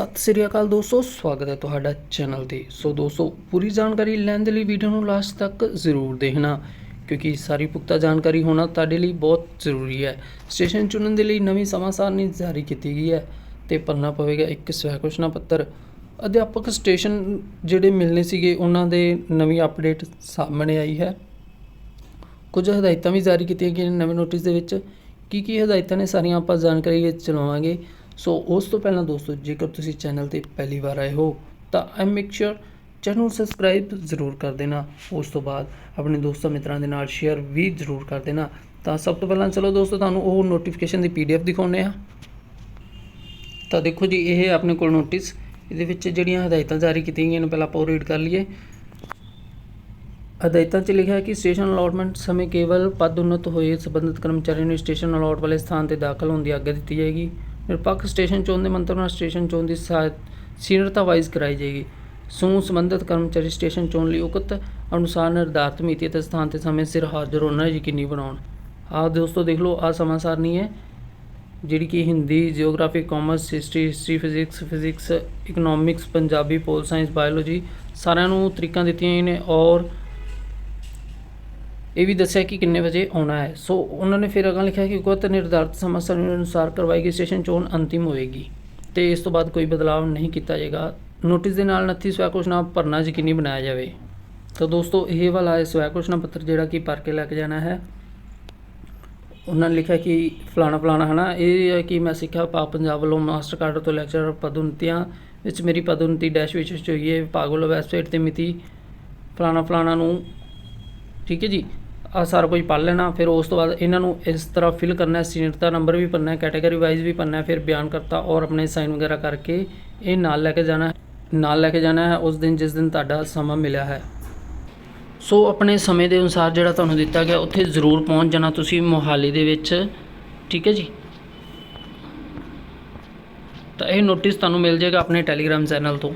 ਸਤਿ ਸ੍ਰੀ ਅਕਾਲ ਦੋਸਤੋ, ਸਵਾਗਤ ਹੈ ਤੁਹਾਡਾ ਚੈਨਲ ਤੇ। ਸੋ ਦੋਸਤੋ, ਪੂਰੀ ਜਾਣਕਾਰੀ ਲੈਣ ਦੇ ਲਈ ਵੀਡੀਓ ਨੂੰ ਲਾਸਟ ਤੱਕ ਜ਼ਰੂਰ ਦੇਖਣਾ, ਕਿਉਂਕਿ ਸਾਰੀ ਪੁਖਤਾ ਜਾਣਕਾਰੀ ਹੋਣਾ ਤੁਹਾਡੇ ਲਈ ਬਹੁਤ ਜ਼ਰੂਰੀ ਹੈ। ਸਟੇਸ਼ਨ ਚੁਣਨ ਦੇ ਲਈ ਨਵੀਂ ਸਮਾਂ ਸਾਰਨੀ ਜਾਰੀ ਕੀਤੀ ਗਈ ਹੈ ਤੇ ਭਰਨਾ ਪਵੇਗਾ ਇੱਕ ਸਵੈ ਘੋਸ਼ਣਾ ਪੱਤਰ। ਅਧਿਆਪਕ ਸਟੇਸ਼ਨ ਜਿਹੜੇ ਮਿਲਨੇ ਸੀਗੇ, ਉਹਨਾਂ ਦੇ ਨਵੀਂ ਅਪਡੇਟ ਸਾਹਮਣੇ ਆਈ ਹੈ। ਕੁਝ ਹਦਾਇਤਾਂ ਵੀ ਜਾਰੀ ਕੀਤੀਆਂ ਗਈਆਂ ਨੇ ਨਵੇਂ ਨੋਟਿਸ ਦੇ ਵਿੱਚ। ਕੀ ਕੀ ਹਦਾਇਤਾਂ ਨੇ ਸਾਰੀਆਂ ਆਪਾਂ ਜਾਣਕਾਰੀ ਵਿੱਚ ਚਲਾਵਾਂਗੇ। ਸੋ ਉਸ ਤੋਂ ਪਹਿਲਾਂ ਦੋਸਤੋ, ਜੇਕਰ ਤੁਸੀਂ ਚੈਨਲ ਤੇ ਪਹਿਲੀ ਵਾਰ ਆਏ ਹੋ, ਤਾਂ I make sure channel subscribe ਜ਼ਰੂਰ ਕਰ ਦੇਣਾ। ਉਸ ਤੋਂ ਬਾਅਦ ਆਪਣੇ ਦੋਸਤਾਂ ਮਿੱਤਰਾਂ ਦੇ ਨਾਲ ਸ਼ੇਅਰ ਵੀ ਜ਼ਰੂਰ ਕਰ ਦੇਣਾ। ਤਾਂ ਸਭ ਤੋਂ ਪਹਿਲਾਂ ਚਲੋ ਦੋਸਤੋ, ਤੁਹਾਨੂੰ ਉਹ ਨੋਟੀਫਿਕੇਸ਼ਨ ਦੀ ਪੀਡੀਐਫ ਦਿਖਾਉਂਦੇ ਆ ਤਾਂ ਦੇਖੋ ਜੀ, ਇਹ ਆਪਣੇ ਕੋਲ ਨੋਟਿਸ ਇਹਦੇ ਵਿੱਚ ਜਿਹੜੀਆਂ ਹਦਾਇਤਾਂ ਜਾਰੀ ਕੀਤੀਆਂ ਗਈਆਂ ਨੇ, ਪਹਿਲਾਂ ਆਪਾਂ ਉਹ ਰੀਡ ਕਰ ਲਈਏ। ਹਦਾਇਤਾਂ 'ਚ ਲਿਖਿਆ ਹੈ ਕਿ ਸਟੇਸ਼ਨ ਅਲਾਟਮੈਂਟ ਸਮੇਂ ਕੇਵਲ ਪਦ ਉન્નਤ ਹੋਏ ਸੰਬੰਧਿਤ ਕਰਮਚਾਰੀ ਨੂੰ ਸਟੇਸ਼ਨ ਅਲਾਟ ਵਾਲੇ ਸਥਾਨ ਤੇ ਦਾਖਲ ਹੋਣ ਦੀ ਆਗਿਆ ਦਿੱਤੀ ਜਾਏਗੀ। ਨਿਰਪੱਖ ਸਟੇਸ਼ਨ ਚੋਣ ਦੇ ਮੰਤਵ ਨਾਲ ਸਟੇਸ਼ਨ ਚੋਣ ਦੀ ਸੀਨੀਅਰਤਾ ਵਾਈਜ਼ ਕਰਾਈ ਜਾਏਗੀ। ਸਮੂਹ ਸੰਬੰਧਿਤ ਕਰਮਚਾਰੀ ਸਟੇਸ਼ਨ ਚੋਣ ਲਈ ਉਕਤ, ਅਨੁਸਾਰ ਨਿਰਧਾਰਤ ਮਿਤੀ ਅਤੇ ਸਥਾਨ ਤੇ ਸਮੇਂ ਸਿਰ ਹਾਜ਼ਰ ਹੋਣਾ ਯਕੀਨੀ ਬਣਾਉਣ। ਆਹ ਦੋਸਤੋ ਦੇਖ ਲਓ, ਆਹ ਸਮਾਂ ਸਾਰਨੀ ਹੈ, ਜਿਹੜੀ ਕਿ Hindi geography commerce history history physics physics economics Punjabi pol science biology ਸਾਰਿਆਂ ਨੂੰ ਤਰੀਕਾਂ ਦਿੱਤੀਆਂ ਨੇ ਔਰ ਇਹ ਵੀ ਦੱਸਿਆ ਕਿ ਕਿੰਨੇ ਵਜੇ ਆਉਣਾ ਹੈ। ਸੋ ਉਹਨਾਂ ਨੇ ਫਿਰ ਅਗਾਂਹ ਲਿਖਿਆ ਕਿ ਗੁੱਤ ਨਿਰਧਾਰਤ ਸਮਾਂ ਸਾਰਣੀ ਅਨੁਸਾਰ ਕਰਵਾਈ ਗਈ ਸੈਸ਼ਨ ਚੋਣ ਅੰਤਿਮ ਹੋਏਗੀ ਤੇ ਇਸ ਤੋਂ ਬਾਅਦ ਕੋਈ ਬਦਲਾਅ ਨਹੀਂ ਕੀਤਾ ਜਾਏਗਾ। ਨੋਟਿਸ ਦੇ ਨਾਲ 29 ਸਵੈ ਘੋਸ਼ਣਾ ਭਰਨਾ ਯਕੀਨੀ ਬਣਾਇਆ ਜਾਵੇ। ਤਾਂ ਦੋਸਤੋ, ਇਹ ਵਾਲਾ ਹੈ ਸਵੈ ਘੋਸ਼ਣਾ ਪੱਤਰ ਜਿਹੜਾ ਕਿ ਭਰ ਕੇ ਲੈ ਕੇ ਜਾਣਾ ਹੈ। ਉਹਨਾਂ ਨੇ ਲਿਖਿਆ ਕਿ ਫਲਾਣਾ ਫਲਾਣਾ, ਹਨਾ? ਇਹ ਹੈ ਕਿ ਮੈਂ ਸਿੱਖਿਆ ਵਿਭਾਗ ਪੰਜਾਬ ਵੱਲੋਂ ਮਾਸਟਰ ਕਾਰਡ ਤੋਂ ਲੈਕਚਰ ਪਦੋਨਤੀਆਂ ਵਿੱਚ ਮੇਰੀ ਪਦੋਨਤੀ ਡੈਸ਼ ਵਿੱਚ ਹੋਈ ਹੈ। ਵਿਭਾਗ ਵੱਲੋਂ ਵੈਬਸਾਈਟ ਤੇ ਮਿਤੀ ਫਲਾਣਾ ਫਲਾਣਾ ਨੂੰ ਠੀਕ ਹੈ ਜੀ? ਆ ਸਾਰਾ ਕੁਝ ਪੜ੍ਹ ਲੈਣਾ, ਫਿਰ ਉਸ ਤੋਂ ਬਾਅਦ ਇਹਨਾਂ ਨੂੰ ਇਸ ਤਰ੍ਹਾਂ ਫਿਲ ਕਰਨਾ ਹੈ ਸੀਨੀਅਰਤਾ ਨੰਬਰ ਵੀ ਭਰਨਾ ਹੈ ਕੈਟਾਗਰੀ ਵਾਈਜ਼ ਵੀ ਭਰਨਾ ਹੈ, ਫਿਰ ਬਿਆਨ ਕਰਤਾ ਔਰ ਆਪਣੇ ਸਾਈਨ ਵਗੈਰਾ ਕਰਕੇ ਇਹ ਨਾਲ ਲੈ ਕੇ ਜਾਣਾ ਨਾਲ ਲੈ ਕੇ ਜਾਣਾ ਹੈ, ਉਸ ਦਿਨ ਜਿਸ ਦਿਨ ਤੁਹਾਡਾ ਸਮਾਂ ਮਿਲਿਆ ਹੈ। ਸੋ ਆਪਣੇ ਸਮੇਂ ਦੇ ਅਨੁਸਾਰ ਜਿਹੜਾ ਤੁਹਾਨੂੰ ਦਿੱਤਾ ਗਿਆ, ਉੱਥੇ ਜ਼ਰੂਰ ਪਹੁੰਚ ਜਾਣਾ ਤੁਸੀਂ ਮੋਹਾਲੀ ਦੇ ਵਿੱਚ, ਠੀਕ ਹੈ ਜੀ? ਤਾਂ ਇਹ ਨੋਟਿਸ ਤੁਹਾਨੂੰ ਮਿਲ ਜਾਏਗਾ ਆਪਣੇ ਟੈਲੀਗ੍ਰਾਮ ਚੈਨਲ ਤੋਂ।